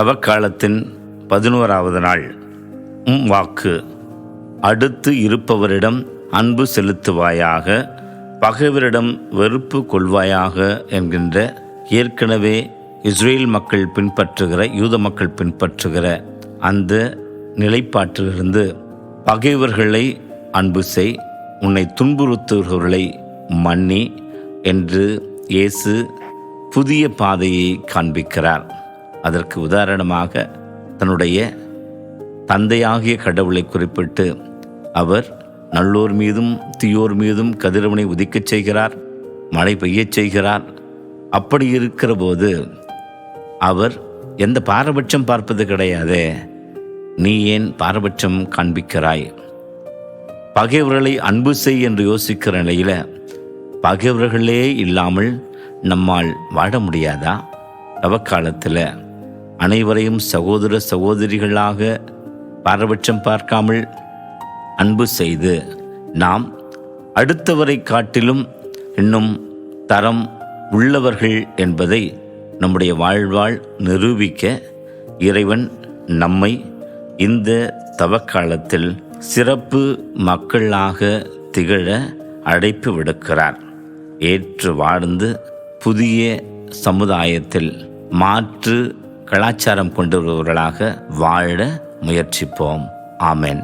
தவக்காலத்தின் பதினோராவது நாள். உம் வாக்கு. அடுத்து இருப்பவரிடம் அன்பு செலுத்துவாயாக பகைவரிடம் வெறுப்பு கொள்வாயாக என்கின்ற ஏற்கனவே இஸ்ரேல் மக்கள் பின்பற்றுகிற யூத மக்கள் பின்பற்றுகிற அந்த நிலைப்பாட்டிலிருந்து பகைவர்களை அன்பு செய் உன்னை துன்புறுத்துகிறவர்களை மன்னி என்று இயேசு புதிய பாதையை காண்பிக்கிறார். அதற்கு உதாரணமாக தன்னுடைய தந்தையாகிய கடவுளை குறிப்பிட்டு அவர் நல்லோர் மீதும் தீயோர் மீதும் கதிரவனை உதிக்கச் செய்கிறார் மழை பெய்யச் செய்கிறார். அப்படி இருக்கிற போது அவர் எந்த பாரபட்சம் பார்ப்பது கிடையாதே நீ ஏன் பாரபட்சம் காண்பிக்கிறாய்? பகைவர்களை அன்பு செய் என்று யோசிக்கிற நிலையில் பகைவர்களே இல்லாமல் நம்மால் வாழ முடியாதா? தவக்காலத்தில் அனைவரையும் சகோதர சகோதரிகளாக பாரபட்சம் பார்க்காமல் அன்பு செய்து நாம் அடுத்தவரை காட்டிலும் இன்னும் தரம் உள்ளவர்கள் என்பதை நம்முடைய வாழ்வால் நிரூபிக்க இறைவன் நம்மை இந்த தவக்காலத்தில் சிறப்பு மக்களாக திகழ அழைப்பு விடுக்கிறார். ஏற்று வாழ்ந்து புதிய சமுதாயத்தில் மாற்று கலாச்சாரம் கொண்டவர்களாக வாழ முயற்சிப்போம். ஆமென்.